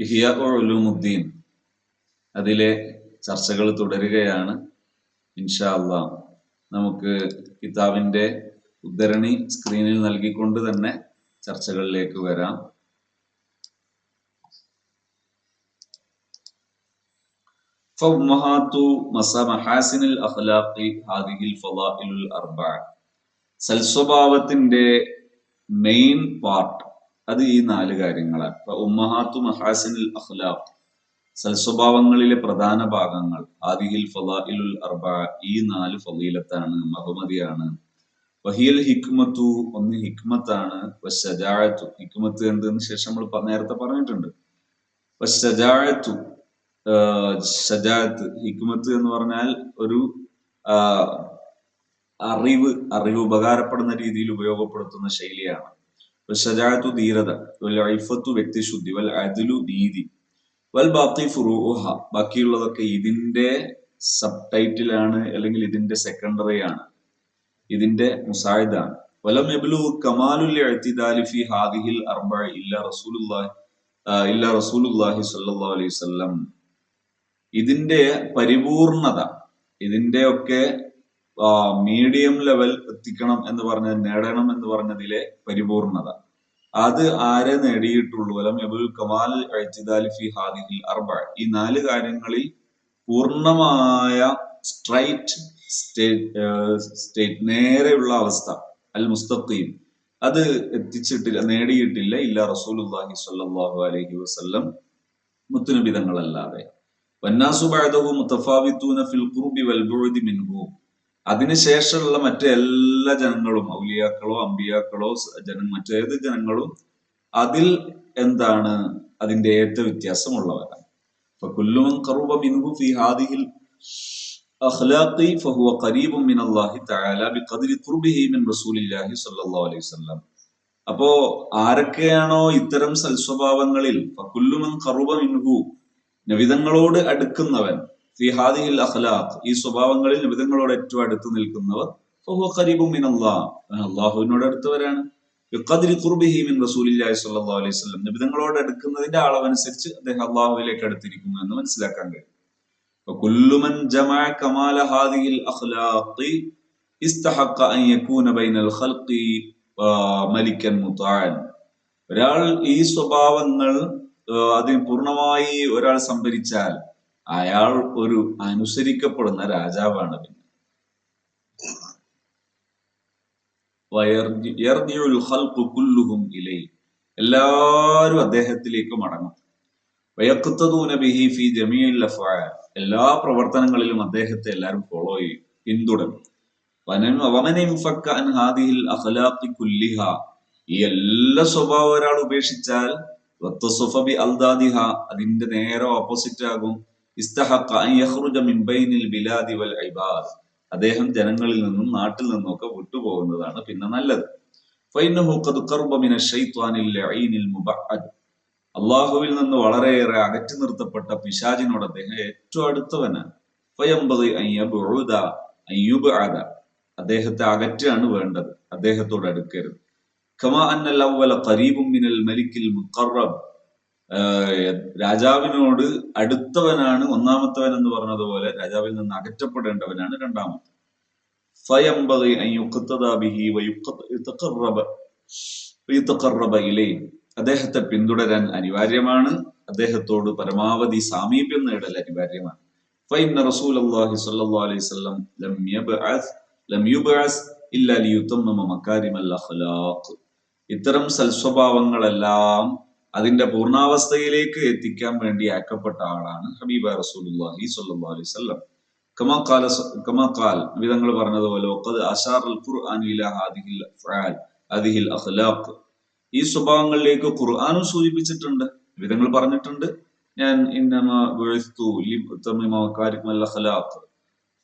ഇഹിയ ഉലൂമുദ്ദീൻ അതിലെ ചർച്ചകൾ തുടരുകയാണ് ഇൻഷാ അള്ളാ നമുക്ക് കിതാബിന്റെ ഉദ്ധരണി സ്ക്രീനിൽ നൽകിക്കൊണ്ട് തന്നെ ചർച്ചകളിലേക്ക് വരാം فأمهات محاسن الأخلاق هذه الفضائل الأربعة സൽസ്വഭാവത്തിന്റെ മെയിൻ പാർട്ട് അത് ഈ നാല് കാര്യങ്ങളാണ് ഉമ്മഹാത്തു മഹാസിനിൽ അഖ്ലാഖ് സൽസ്വഭാവങ്ങളിലെ പ്രധാന ഭാഗങ്ങൾ ആദിഹിൽ ഫലാഇലുൽ അർബ ഈ നാല് ഫലീലത്താണ് ബഹുമതിയാണ് വഹിയൽ ഹിക്മത്തു ഒന്ന് ഹിക്മത്താണ് വശജാഴത്തു. ഹിക്മത്ത് എന്തെന്ന് ശേഷം നമ്മൾ നേരത്തെ പറഞ്ഞിട്ടുണ്ട്. വശജാഴത്തു ഷജാത്ത് ഹിക്മത്ത് എന്ന് പറഞ്ഞാൽ ഒരു അറിവ് അറിവ് ഉപകാരപ്പെടുന്ന രീതിയിൽ ഉപയോഗപ്പെടുത്തുന്ന ശൈലിയാണ്. ഷജാഅത്തു ധീരത വൽ ഐഫത്തു വ്യക്തിശുദ്ധി വൽ അദലു നീതി വൽ ബാക്കി ഫുറൂഹ ബാക്കിയുള്ളതൊക്കെ ഇതിന്റെ സബ് ടൈറ്റിലാണ് അല്ലെങ്കിൽ ഇതിന്റെ സെക്കൻഡറി ആണ് ഇതിന്റെ മുസായിദാണ് വലം യബ്ലു കമാലുൽ എഴുത്തിദാലിഫി ഹാദിഹിൽ അർബഅ ഇല്ല റസൂലുള്ളാഹി ഇല്ല റസൂലുള്ളാഹി സല്ലല്ലാഹു അലൈഹി വസല്ലം. ഇതിന്റെ പരിപൂർണത ഇതിന്റെ ഒക്കെ മീഡിയം ലെവൽ എത്തിക്കണം എന്ന് പറഞ്ഞ നേടണം എന്ന് പറഞ്ഞതിലെ പരിപൂർണത. അത് ആരെ നേടിയിട്ടുള്ളൂ? അലം എബുൽ കമാൽ ഫി ഹാദിഹിൽ അർബ. ഈ നാല് കാര്യങ്ങളിൽ പൂർണമായ സ്ട്രൈറ്റ് സ്റ്റേറ്റ് നേരെയുള്ള അവസ്ഥ അൽ മുസ്തഖീം അത് എത്തിച്ചിട്ടില്ല നേടിയിട്ടില്ല ഇല്ല റസൂലുള്ളാഹി സ്വല്ലല്ലാഹു അലൈഹി വസല്ലം മുത്തുനബിതങ്ങളല്ലാതെ. വന്നാസു ബഅദഹു മുതഫാവിതുന ഫിൽ ഖുർബി വൽ ബുഅദി മിൻഹു. അതിനുശേഷമുള്ള മറ്റെല്ലാ ജനങ്ങളും ഔലിയാക്കളോ അമ്പിയാക്കളോ ജന മറ്റേത് ജനങ്ങളും അതിൽ എന്താണ് അതിന്റെ ഏറ്റ വ്യത്യാസമുള്ളവരാണ്. അപ്പൊ കുല്ലുമൻ കറുബ മിൻഹു ഫി ഹാദിഹിൽ അഖ്ലാഖി ഫഹുവ ഖരീബും മിൻ അല്ലാഹി തആല ബിഖദരി ഖുർബിഹി മിൻ റസൂലില്ലാഹി സ്വല്ലല്ലാഹു അലൈഹി വസല്ലം. അപ്പോ ആരൊക്കെയാണോ ഇത്തരം സൽസ്വഭാവങ്ങളിൽ? ഫകുല്ലുമൻ കറുബ മിൻഹു നബിതങ്ങളോട് അടുക്കുന്നവൻ ഫി അഖ്ലാഖ് ഈ സ്വഭാവങ്ങളിൽ നിമിതങ്ങളോട് ഏറ്റവും അടുത്ത് നിൽക്കുന്നവർ ഖരീബും അള്ളാഹുവിനോട് അടുത്തവരാണ്. യുക്കദിരി മിൻ റസൂലില്ലാഹി അലൈഹി വസല്ലം. അടുക്കുന്നതിന്റെ അളവനുസരിച്ച് അദ്ദേഹം അള്ളാഹുവിലേക്ക് അടുത്തിരിക്കുന്നു എന്ന് മനസ്സിലാക്കാൻ കഴിയും. കുല്ലുമൻ ഇസ്തഹഖ അൻ യകൂന ബൈനൽ ഖൽഖി ഒരാൾ ഈ സ്വഭാവങ്ങൾ അതിന് പൂർണമായി ഒരാൾ സംഭരിച്ചാൽ അയാൾ ഒരു അനുസരിക്കപ്പെടുന്ന രാജാവാണ് പിന്നെ. എല്ലാവരും അദ്ദേഹത്തിലേക്ക് മടങ്ങും. ബിഹി എല്ലാ പ്രവർത്തനങ്ങളിലും അദ്ദേഹത്തെ എല്ലാവരും ഫോളോ ചെയ്യും പിന്തുടരും. ഈ എല്ലാ സ്വഭാവം ഒരാൾ ഉപേക്ഷിച്ചാൽ അതിന്റെ നേരെ ഓപ്പോസിറ്റ് ആകും. ഇസ്തഹഖ അൻ യഖ്റുജ മിൻ ബൈനിൽ ബിലാദി വൽ ഇബാദ്. അദ്ദേഹം ജനങ്ങളിൽ നിന്നും നാട്ടിൽ നിന്നൊക്കെ ഒക്കെ വിട്ടുപോകുന്നതാണ് പിന്നെ നല്ലത്. അള്ളാഹുവിൽ നിന്ന് വളരെയേറെ അകറ്റി നിർത്തപ്പെട്ട പിശാചിനോട് അദ്ദേഹം ഏറ്റവും അടുത്തവനാണ്. അദ്ദേഹത്തെ അകറ്റാണ് വേണ്ടത്. അദ്ദേഹത്തോട് അടുക്കരുത്. കമാ അന്നൽ അവ്വല ഖരീബും മിനൽ മലിക്കിൽ മുഖറബ്. രാജാവിനോട് അടുത്തവനാണ് ഒന്നാമത്തവൻ എന്ന് പറഞ്ഞതുപോലെ രാജാവിൽ നിന്ന് അകറ്റപ്പെടേണ്ടവനാണ് രണ്ടാമത്തെ. അദ്ദേഹത്തെ പിന്തുടരാൻ അനിവാര്യമാണ്. അദ്ദേഹത്തോട് പരമാവധി സാമീപ്യം നേടൽ അനിവാര്യമാണ്. ഇത്തരം സൽസ്വഭാവങ്ങളെല്ലാം അതിന്റെ പൂർണാവസ്ഥയിലേക്ക് എത്തിക്കാൻ വേണ്ടി ആക്കപ്പെട്ട ആളാണ് ഹബീബ റസൂലുള്ളാഹി സ്വല്ലല്ലാഹു അലൈഹി വസല്ലം. കമാ ഖാല കമാ ഖാൽ വിധങ്ങൾ പറഞ്ഞതുപോലെ വഖദ് അശാറൽ ഖുർആൻ ഇലാ ഹാദിഹിൽ അഫ്ആൽ ഹാദിഹിൽ അഖ്ലാഖ്. ഈ സ്വഭാവങ്ങളിലേക്ക് ഖുർആാനും സൂചിപ്പിച്ചിട്ടുണ്ട് വിധങ്ങൾ പറഞ്ഞിട്ടുണ്ട്. ഞാൻ ഇന്നമ ബുഇസ്തു ലിഉത്തമ്മിമ മകാരിമൽ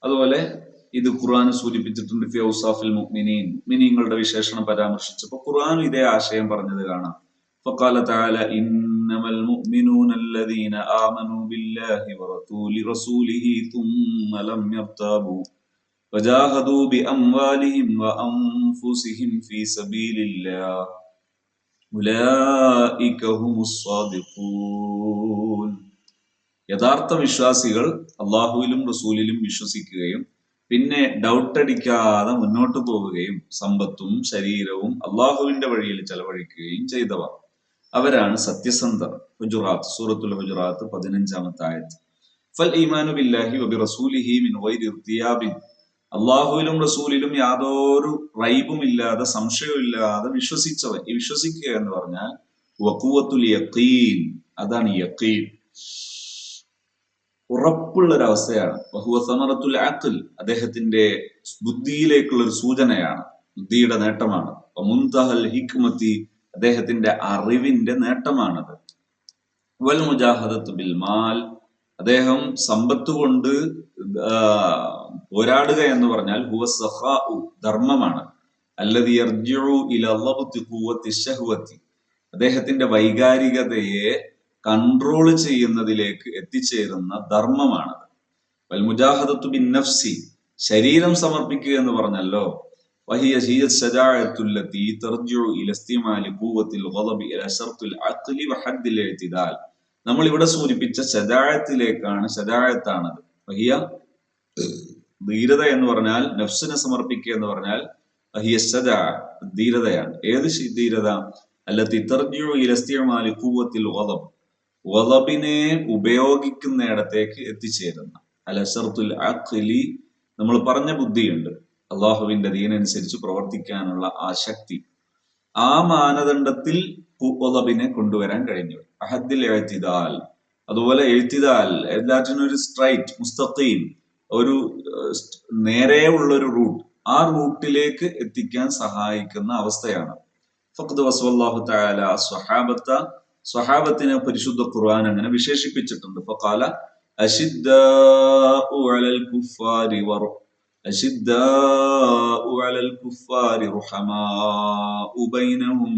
അതുപോലെ ഇത് ഖുർആൻ സൂചിപ്പിച്ചിട്ടുണ്ട് ഫിയൗസാഫിൽ മുഅ്മിനീൻ. മുഅ്മിനീങ്ങളുടെ വിശേഷണം പരാമർശിച്ചപ്പോൾ ഖുർആൻ ഇതേ ആശയം പറഞ്ഞത് കാണാം. فقال تعالى إنما المؤمنون الذين آمنوا بالله ورسول رسوله ثم لم يرتابوا وجاهدوا بأموالهم وأنفسهم في سبيل الله ഉലൈക ഹുമുസ് സ്വാദിഖൂൻ യഥാർത്ഥ വിശ്വാസികൾ അള്ളാഹുവിലും റസൂലിലും വിശ്വസിക്കുകയും പിന്നെ ഡൗട്ട് അടിക്കാതെ മുന്നോട്ട് പോവുകയും സമ്പത്തും ശരീരവും അള്ളാഹുവിന്റെ വഴിയിൽ ചെലവഴിക്കുകയും ചെയ്തവർ അവരാണ് സത്യസന്ധർ. ഹുജുറാത്ത് സൂറത്തുൽ ഹുജുറാത്ത് പതിനഞ്ചാമത്തെ ആയത്ത്. ഫൽ ഈമാനു ബില്ലാഹി വബി റസൂലിഹി മിൻ ഗൈരി ഇർതിയാബിൻ അള്ളാഹുവിലും റസൂലിലും യാതൊരു റൈബും ഇല്ലാതെ സംശയവും ഇല്ലാതെ വിശ്വസിച്ചവൻ. ഈ വിശ്വസിക്കുക എന്ന് പറഞ്ഞാൽ വക്കുവത്തുൽ യക്കീൻ അതാണ് യക്കീൻ ഉറപ്പുള്ള ഒരു അവസ്ഥയാണ് ബഹുവ സമറത്തുൽ അഖൽ. അദ്ദേഹത്തിന്റെ ബുദ്ധിയിലേക്കുള്ള ഒരു സൂചനയാണ്. ബുദ്ധിയുടെ നേട്ടമാണ്. ഹിക്മത്തി അദ്ദേഹത്തിന്റെ അറിവിന്റെ നേട്ടമാണത്. വൽ മുജാഹദത്ത് ബിൽമാൽ അദ്ദേഹം സമ്പത്ത് കൊണ്ട് പോരാടുക എന്ന് പറഞ്ഞാൽ ഹുവ സഹാഉ ധർമ്മമാണ്. അല്ലതി അദ്ദേഹത്തിന്റെ വൈകാരികതയെ കൺട്രോൾ ചെയ്യുന്നതിലേക്ക് എത്തിച്ചേരുന്ന ധർമ്മമാണത്. വൽ മുജാഹദത്തു ബിൻ നഫ്സി ശരീരം സമർപ്പിക്കുക എന്ന് പറഞ്ഞല്ലോ. വഹിയ هي الشجاعة التي ترجع إلى استعمال قوة الغضب إلى شرط العقل وحد الاعتدال നമ്മൾ ഇവിടെ സൂചിപ്പിച്ച ശജാഴത്തിലേക്കാണ് ശജാഴത്താണത് വഹിയ ധീരത എന്ന് പറഞ്ഞാൽ നഫ്സിനെ സമർപ്പിക്കുക എന്ന് പറഞ്ഞാൽ വഹിയ ശജാ ധീരതയാണ് ഏത് ധീരത അല്ലത്തി തർജു ഇലസ്തിയമാലി കൂവത്തിൽ വലബ് വലബിനെ ഉപയോഗിക്കുന്നിടത്തേക്ക് എത്തിച്ചേരുന്ന അലസർത്തുൽ അഖ്ലി നമ്മൾ പറഞ്ഞ ബുദ്ധിയുണ്ട് അള്ളാഹുവിന്റെ ദീനനുസരിച്ച് പ്രവർത്തിക്കാനുള്ള ആ ശക്തി ആ മാനദണ്ഡത്തിൽ പൂപ്പൊലബിനെ കൊണ്ടുവരാൻ കഴിഞ്ഞു. അഹദ്ദിൽ എഴുത്തിദാൽ അതുപോലെ എഴുത്തിദാൽ എല്ലാറ്റിനും ഒരു സ്ട്രൈറ്റ് മുസ്തഖീം ഒരു നേരെ ഉള്ള ഒരു റൂട്ട് ആ റൂട്ടിലേക്ക് എത്തിക്കാൻ സഹായിക്കുന്ന അവസ്ഥയാണ്. ഫഖദ് വസ്വല്ലാഹു തആല സ്വഹാബത്ത സ്വഹാബത്തിനെ പരിശുദ്ധ ഖുർആൻ അങ്ങനെ വിശേഷിപ്പിച്ചിട്ടുണ്ട്. ഫഖാല അഷിദ്ദാഉ അലൽ കുഫാരി വർ അഷിദ്ദാഉ അലൽ കുഫാരി റുഹമാഉ ബൈനഹും.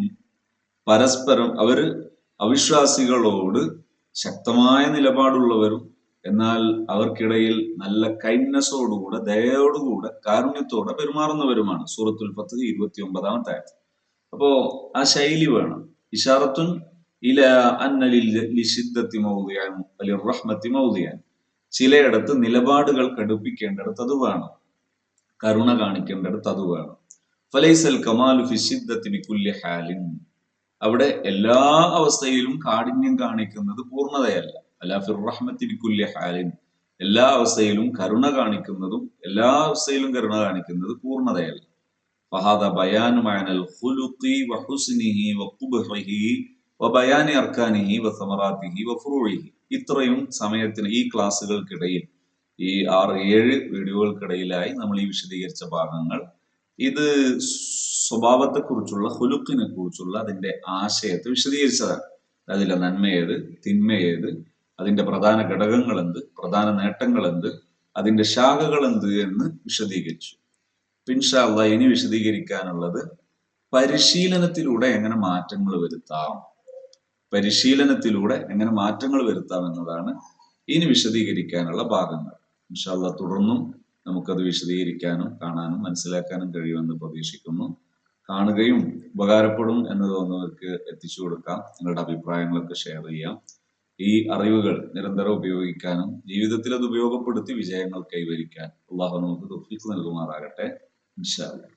പരസ്പരം അവർ അവിശ്വാസികളോട് ശക്തമായ നിലപാടുള്ളവരും എന്നാൽ അവർക്കിടയിൽ നല്ല കൈൻഡ്നെസ്സോടുകൂടെ ദയോടുകൂടെ കാരുണ്യത്തോടെ പെരുമാറുന്നവരുമാണ്. സൂറത്തുൽ ഫത്ത് ഇരുപത്തി ഒമ്പതാമത്തെ ആയത് അപ്പോ ആ ശൈലി വേണം. ഇഷാറത്തുൻ ഇല അന്നലിഷിദ്ദത്തി മൗദിയാൻ അലി റഹ്മത്തി മൗദിയാൻ. ചിലയിടത്ത് നിലപാടുകൾ കടുപ്പിക്കേണ്ടിടത്ത് അത് വേണം. കരുണ കാണിക്കേണ്ടത് അത് വേണം. ഫലൈസൽ കമാലു ഫിസിദ്ധത്തിന് കുല്യ ഹാലിൻ. അവിടെ എല്ലാ അവസ്ഥയിലും കാഠിന്യം കാണിക്കുന്നത് പൂർണതയല്ല. അല്ല റഹ്മത്തിന് കുല്യ ഹാലിൻ. എല്ലാ അവസ്ഥയിലും കരുണ കാണിക്കുന്നതും എല്ലാ അവസ്ഥയിലും കരുണ കാണിക്കുന്നത് പൂർണതയല്ല. ഫഹാദ ബയാനു മഅനൽ ഖുലുഖി വഹുസ്നിഹി വഖുബ്ഹിഹി വബയാനി അർക്കാനിഹി വ വഫുറൂഇഹി ഇത്രയും സമയത്തിന് ഈ ക്ലാസ്സുകൾക്കിടയിൽ ഈ ആറ് ഏഴ് വീഡിയോകൾക്കിടയിലായി നമ്മൾ ഈ വിശദീകരിച്ച ഭാഗങ്ങൾ. ഇത് സ്വഭാവത്തെക്കുറിച്ചുള്ള ഹുലുക്കിനെ കുറിച്ചുള്ള അതിന്റെ ആശയത്തെ വിശദീകരിച്ചതാണ്. അതിലെ നന്മ ഏത് തിന്മ ഏത് അതിന്റെ പ്രധാന ഘടകങ്ങൾ എന്ത് പ്രധാന നേട്ടങ്ങൾ എന്ത് അതിന്റെ ശാഖകൾ എന്ത് എന്ന് വിശദീകരിച്ചു. പിൻഷാല്ല ഇനി വിശദീകരിക്കാനുള്ളത് പരിശീലനത്തിലൂടെ എങ്ങനെ മാറ്റങ്ങൾ വരുത്താം. പരിശീലനത്തിലൂടെ എങ്ങനെ മാറ്റങ്ങൾ വരുത്താം എന്നതാണ് ഇനി വിശദീകരിക്കാനുള്ള ഭാഗങ്ങൾ. ഇൻഷാല്ല തുടർന്നും നമുക്കത് വിശദീകരിക്കാനും കാണാനും മനസ്സിലാക്കാനും കഴിയുമെന്ന് പ്രതീക്ഷിക്കുന്നു. കാണുകയും ഉപകാരപ്പെടും എന്ന് തോന്നുന്നവർക്ക് എത്തിച്ചു കൊടുക്കാം. നിങ്ങളുടെ അഭിപ്രായങ്ങളൊക്കെ ഷെയർ ചെയ്യാം. ഈ അറിവുകൾ നിരന്തരം ഉപയോഗിക്കാനും ജീവിതത്തിൽ അത് ഉപയോഗപ്പെടുത്തി വിജയങ്ങൾ കൈവരിക്കാൻ അള്ളാഹു നമുക്ക് തുഫീക്ക് നൽകുമാറാകട്ടെ. ഇൻഷാല്ല